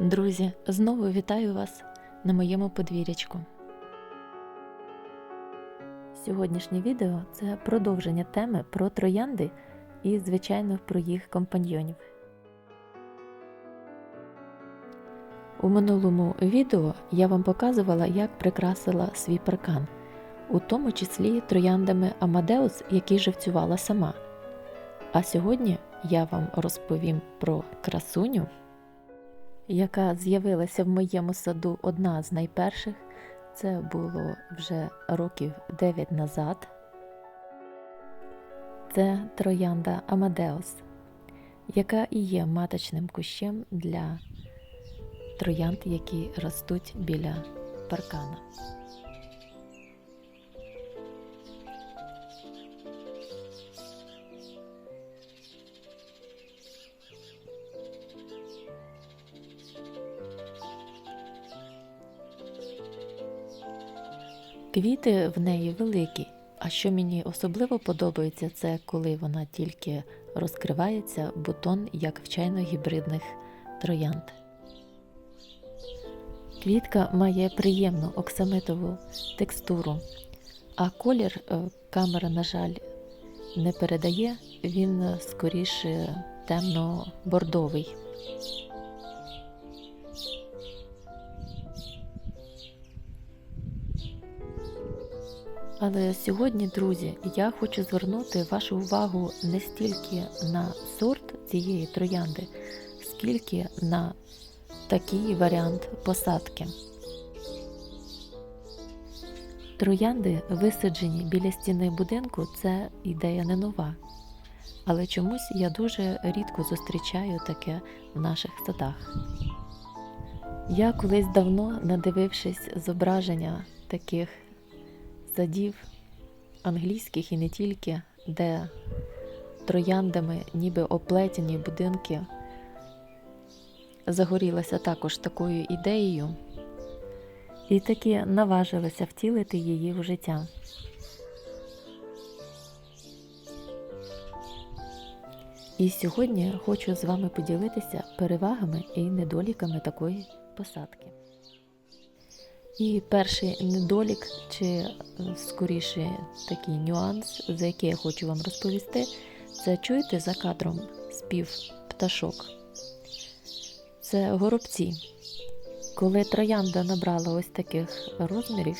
Друзі, знову вітаю вас на моєму подвір'ячку. Сьогоднішнє відео це продовження теми про троянди і, звичайно, про їх компаньйонів. У минулому відео я вам показувала, як прикрасила свій паркан, у тому числі трояндами Амадеус, які живцювала сама. А сьогодні я вам розповім про красуню яка з'явилася в моєму саду одна з найперших. Це було вже років 9 назад. Це троянда Амадеус, яка і є маточним кущем для троянд, які ростуть біля паркана. Квіти в неї великі. А що мені особливо подобається, це коли вона тільки розкривається бутон, як в чайно-гібридних троянд. Квітка має приємну оксамитову текстуру, а колір е, камера, на жаль, не передає, він скоріше темно-бордовий. Але сьогодні, друзі, я хочу звернути вашу увагу не стільки на сорт цієї троянди, скільки на такий варіант посадки. Троянди, висаджені біля стіни будинку, це ідея не нова. Але чомусь я дуже рідко зустрічаю таке в наших садах. Я колись давно, надивившись зображення таких садів англійських і не тільки, де трояндами, ніби оплетені будинки, загорілася також такою ідеєю, і таки наважилася втілити її в життя. І сьогодні хочу з вами поділитися перевагами і недоліками такої посадки. І перший недолік, чи е, скоріше такий нюанс, за який я хочу вам розповісти, це чуєте за кадром спів пташок. Це горобці. Коли троянда набрала ось таких розмірів,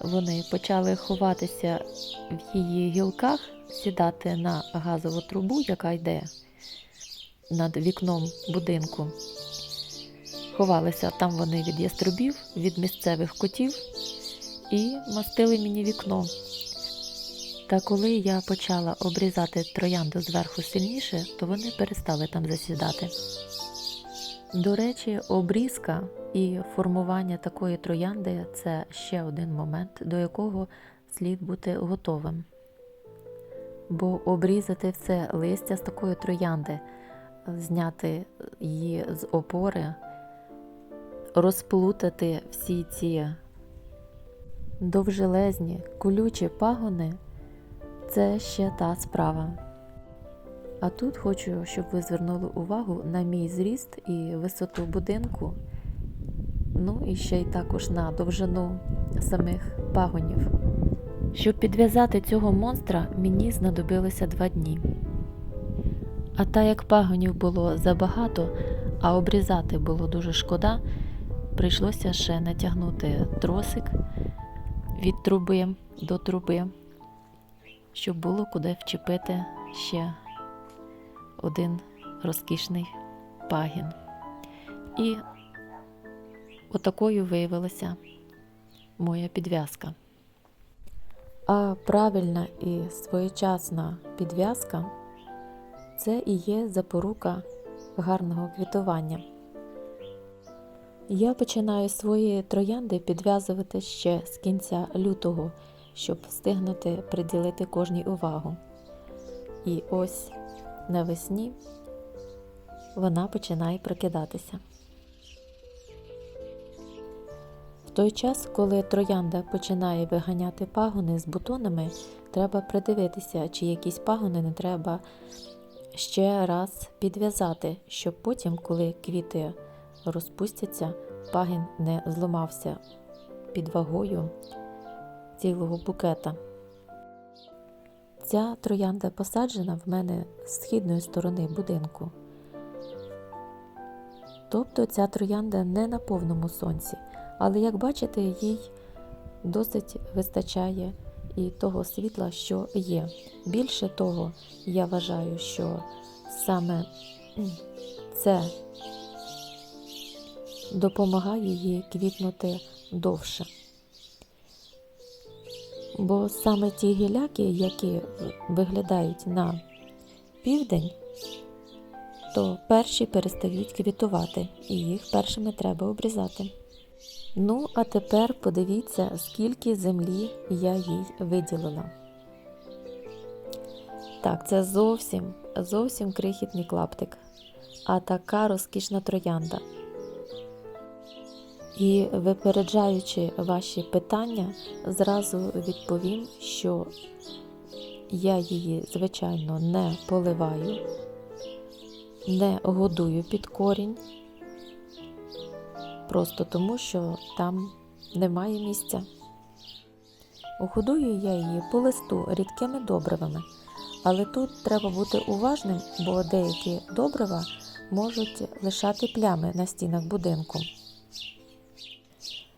вони почали ховатися в її гілках, сідати на газову трубу, яка йде над вікном будинку. Ховалися там вони від яструбів, від місцевих котів і мастили мені вікно. Та коли я почала обрізати троянду зверху сильніше, то вони перестали там засідати. До речі, обрізка і формування такої троянди це ще один момент, до якого слід бути готовим. Бо обрізати все листя з такої троянди, зняти її з опори розплутати всі ці довжелезні, колючі пагони це ще та справа. А тут хочу, щоб ви звернули увагу на мій зріст і висоту будинку, ну і ще й також на довжину самих пагонів. Щоб підв'язати цього монстра, мені знадобилося два дні. А так як пагонів було забагато, а обрізати було дуже шкода, прийшлося ще натягнути тросик від труби до труби, щоб було куди вчепити ще один розкішний пагін. І отакою виявилася моя підв'язка. А правильна і своєчасна підв'язка це і є запорука гарного квітування. Я починаю свої троянди підв'язувати ще з кінця лютого, щоб встигнути приділити кожній увагу. І ось навесні вона починає прокидатися. В той час, коли троянда починає виганяти пагони з бутонами, треба придивитися, чи якісь пагони не треба ще раз підв'язати, щоб потім, коли квіти розпустяться, пагін не зламався під вагою цілого букета. Ця троянда посаджена в мене з східної сторони будинку. Тобто ця троянда не на повному сонці, але як бачите, їй досить вистачає і того світла, що є. Більше того, я вважаю, що саме це допомагає їй квітнути довше. Бо саме ті гіляки, які виглядають на південь, то перші перестають квітувати, і їх першими треба обрізати. Ну, а тепер подивіться, скільки землі я їй виділила. Так, це зовсім, зовсім крихітний клаптик, а така розкішна троянда. І випереджаючи ваші питання, зразу відповім, що я її, звичайно, не поливаю, не годую під корінь, просто тому, що там немає місця. Годую я її по листу рідкими добривами, але тут треба бути уважним, бо деякі добрива можуть лишати плями на стінах будинку.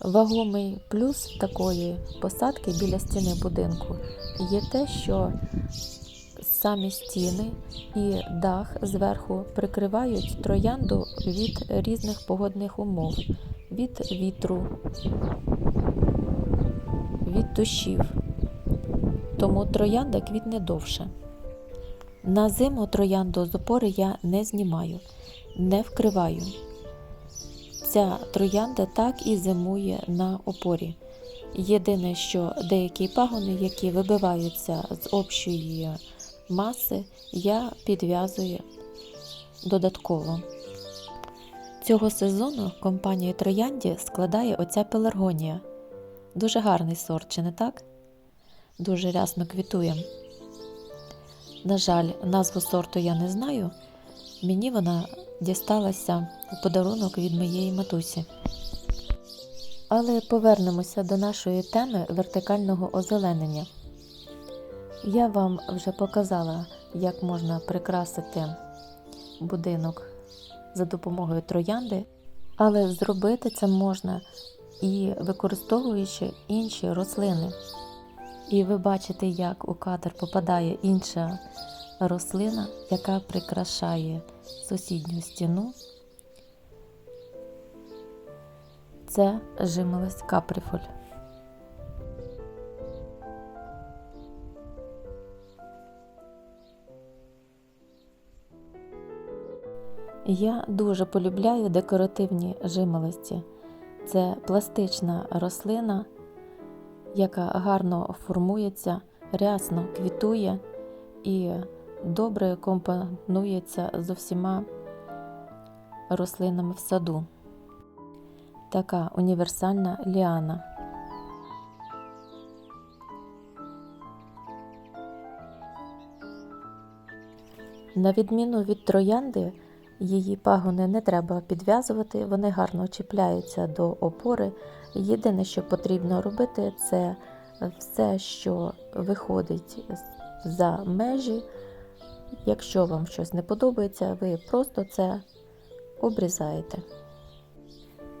Вагомий плюс такої посадки біля стіни будинку є те, що самі стіни і дах зверху прикривають троянду від різних погодних умов, від вітру, від дощів. Тому троянда квітне довше. На зиму троянду з опори я не знімаю, не вкриваю. Ця троянда так і зимує на опорі. Єдине, що деякі пагони, які вибиваються з общої маси, я підв'язую додатково. Цього сезону компанія Троянді складає оця пеларгонія. Дуже гарний сорт, чи не так? Дуже рясно квітує. На жаль, назву сорту я не знаю. Мені вона дісталася у подарунок від моєї матусі. Але повернемося до нашої теми вертикального озеленення. Я вам вже показала, як можна прикрасити будинок за допомогою троянди, але зробити це можна і використовуючи інші рослини. І ви бачите, як у кадр попадає інша рослина, яка прикрашає сусідню стіну. Це жимолость каприфоль. Я дуже полюбляю декоративні жимолості. Це пластична рослина, яка гарно формується, рясно квітує і добре компонується з усіма рослинами в саду. Така універсальна ліана. На відміну від троянди, її пагони не треба підв'язувати, вони гарно чіпляються до опори. Єдине, що потрібно робити, це все, що виходить за межі. Якщо вам щось не подобається, ви просто це обрізаєте.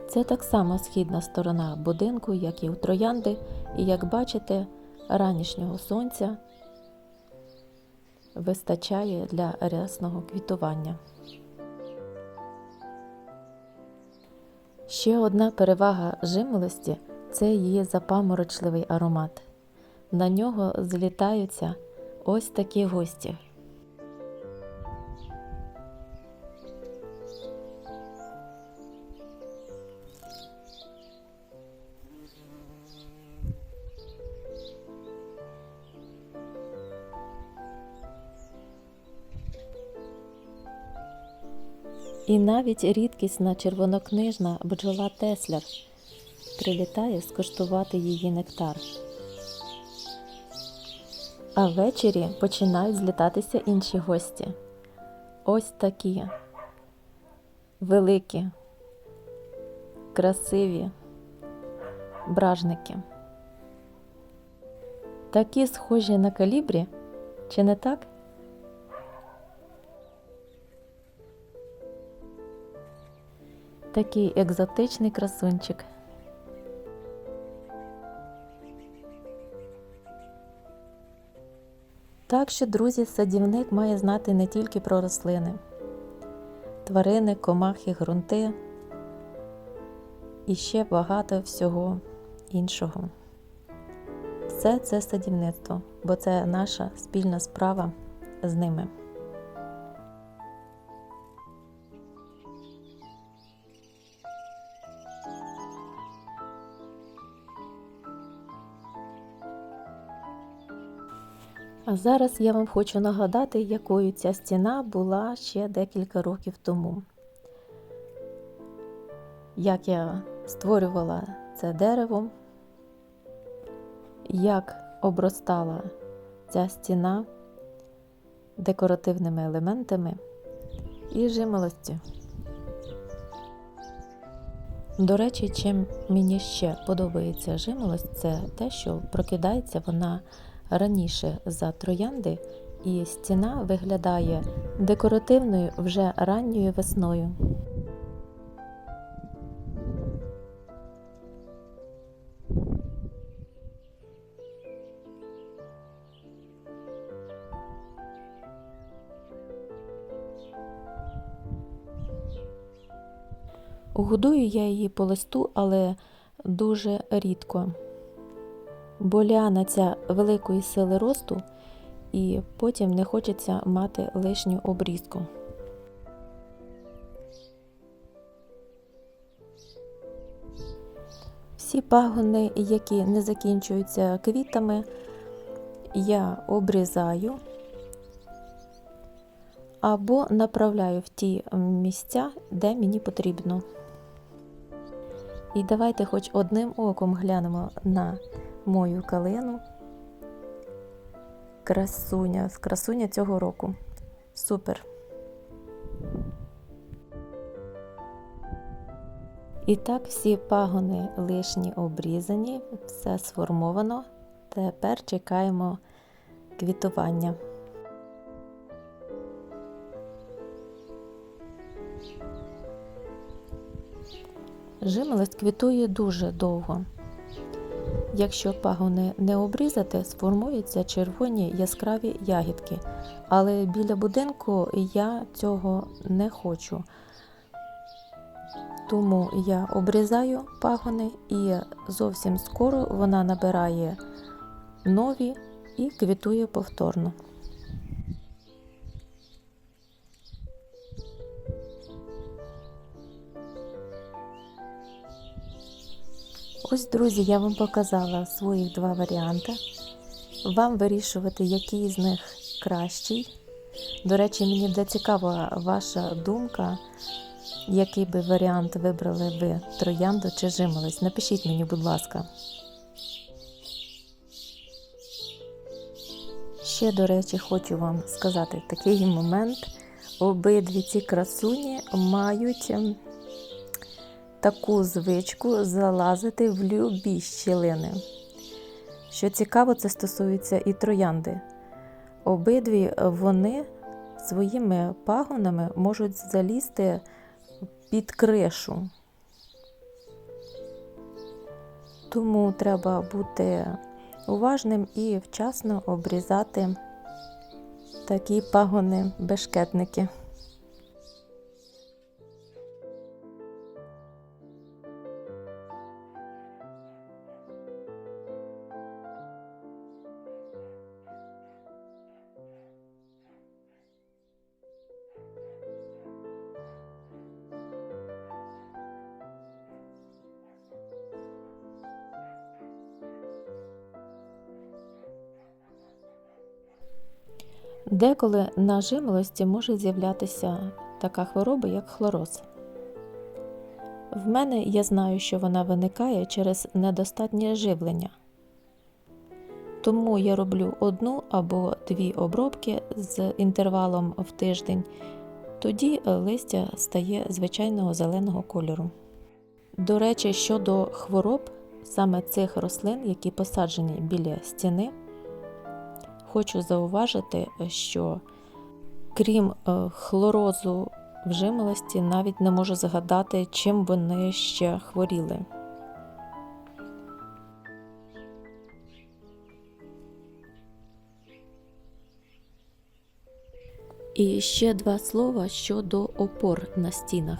Це так само східна сторона будинку, як і у троянди, і як бачите, ранішнього сонця вистачає для рясного квітування. Ще одна перевага жимолості це її запаморочливий аромат. На нього злітаються ось такі гості. І навіть рідкісна червонокнижна бджола Теслер прилітає скуштувати її нектар. А ввечері починають злітатися інші гості. Ось такі великі красиві бражники. Такі схожі на калібрі, чи не так? Такий екзотичний красунчик. Так що, друзі, садівник має знати не тільки про рослини, тварини, комахи, ґрунти і ще багато всього іншого. Все це садівництво, бо це наша спільна справа з ними. А зараз я вам хочу нагадати, якою ця стіна була ще декілька років тому. Як я створювала це дерево, як обростала ця стіна декоративними елементами і жимолостю. До речі, чим мені ще подобається жимолость, це те, що прокидається вона раніше за троянди, і стіна виглядає декоративною вже ранньою весною. Годую я її по листу, але дуже рідко. Бо ліана ця великої сили росту, і потім не хочеться мати лишню обрізку. Всі пагони, які не закінчуються квітами, я обрізаю або направляю в ті місця, де мені потрібно. І давайте хоч одним оком глянемо на мою калину. Красуня, красуня цього року. Супер. І так, всі пагони лишні обрізані, все сформовано. Тепер чекаємо квітування. Жимолость квітує дуже довго. Якщо пагони не обрізати, сформуються червоні яскраві ягідки. Але біля будинку я цього не хочу. Тому я обрізаю пагони і зовсім скоро вона набирає нові і квітує повторно. Ось, друзі, я вам показала своїх два варіанти. Вам вирішувати, який з них кращий. До речі, мені буде цікава ваша думка, який би варіант вибрали ви троянду чи жимолость. Напишіть мені, будь ласка. Ще, до речі, хочу вам сказати такий момент. Обидві ці красуні мають ем, таку звичку залазити в любі щілини. Що цікаво, це стосується і троянди. Обидві вони своїми пагонами можуть залізти під кришу. Тому треба бути уважним і вчасно обрізати такі пагони бешкетники. Деколи на жимолості може з'являтися така хвороба, як хлороз. В мене я знаю, що вона виникає через недостатнє живлення. Тому я роблю одну або дві обробки з інтервалом в тиждень, тоді листя стає звичайного зеленого кольору. До речі, щодо хвороб, саме цих рослин, які посаджені біля стіни, хочу зауважити, що крім е, хлорозу в жимолості, навіть не можу згадати, чим вони ще хворіли. І ще два слова щодо опор на стінах.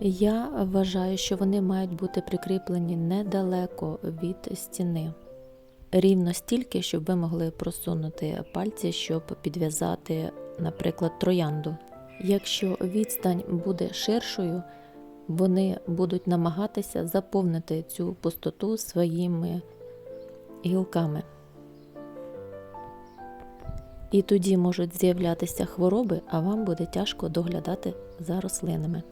Я вважаю, що вони мають бути прикріплені недалеко від стіни. Рівно стільки, щоб ви могли просунути пальці, щоб підв'язати, наприклад, троянду. Якщо відстань буде ширшою, вони будуть намагатися заповнити цю пустоту своїми гілками. І тоді можуть з'являтися хвороби, а вам буде тяжко доглядати за рослинами.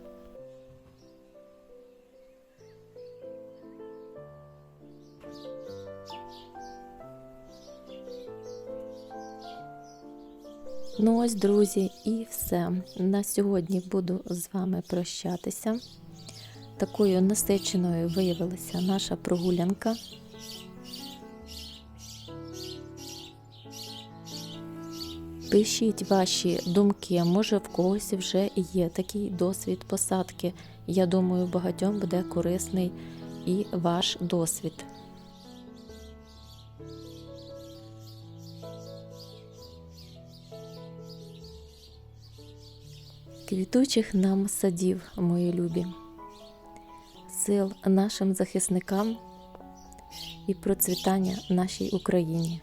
Ну ось, друзі, і все. На сьогодні буду з вами прощатися. Такою насиченою виявилася наша прогулянка. Пишіть ваші думки, може в когось вже є такий досвід посадки. Я думаю, багатьом буде корисний і ваш досвід. Квітучих нам садів, мої любі, сил нашим захисникам і процвітання нашій Україні.